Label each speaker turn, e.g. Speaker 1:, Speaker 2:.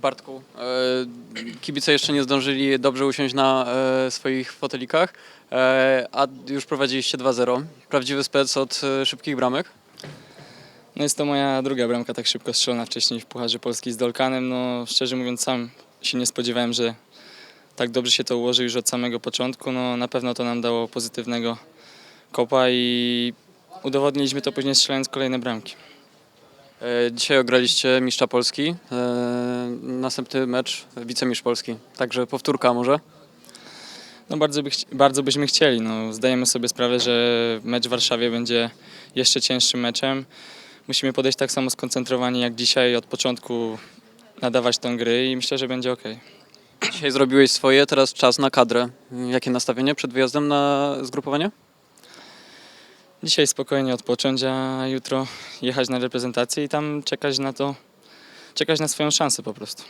Speaker 1: Bartku, e, kibice jeszcze nie zdążyli dobrze usiąść na e, swoich fotelikach, e, a już prowadziliście 2-0. Prawdziwy spec od szybkich bramek.
Speaker 2: No jest to moja druga bramka tak szybko strzelona wcześniej w Pucharze Polski z Dolkanem. No szczerze mówiąc sam się nie spodziewałem, że tak dobrze się to ułoży już od samego początku. No na pewno to nam dało pozytywnego kopa i udowodniliśmy to później strzelając kolejne bramki.
Speaker 1: E, dzisiaj ograliście mistrza Polski, e, następny mecz wicemistrz Polski, także powtórka może.
Speaker 2: No bardzo, by, bardzo byśmy chcieli. No, zdajemy sobie sprawę, że mecz w Warszawie będzie jeszcze cięższym meczem. Musimy podejść tak samo skoncentrowani jak dzisiaj, od początku nadawać tę gry i myślę, że będzie ok.
Speaker 1: Dzisiaj zrobiłeś swoje, teraz czas na kadrę. Jakie nastawienie przed wyjazdem na zgrupowanie?
Speaker 2: Dzisiaj spokojnie odpocząć, a jutro jechać na reprezentację i tam czekać na to, czekać na swoją szansę po prostu.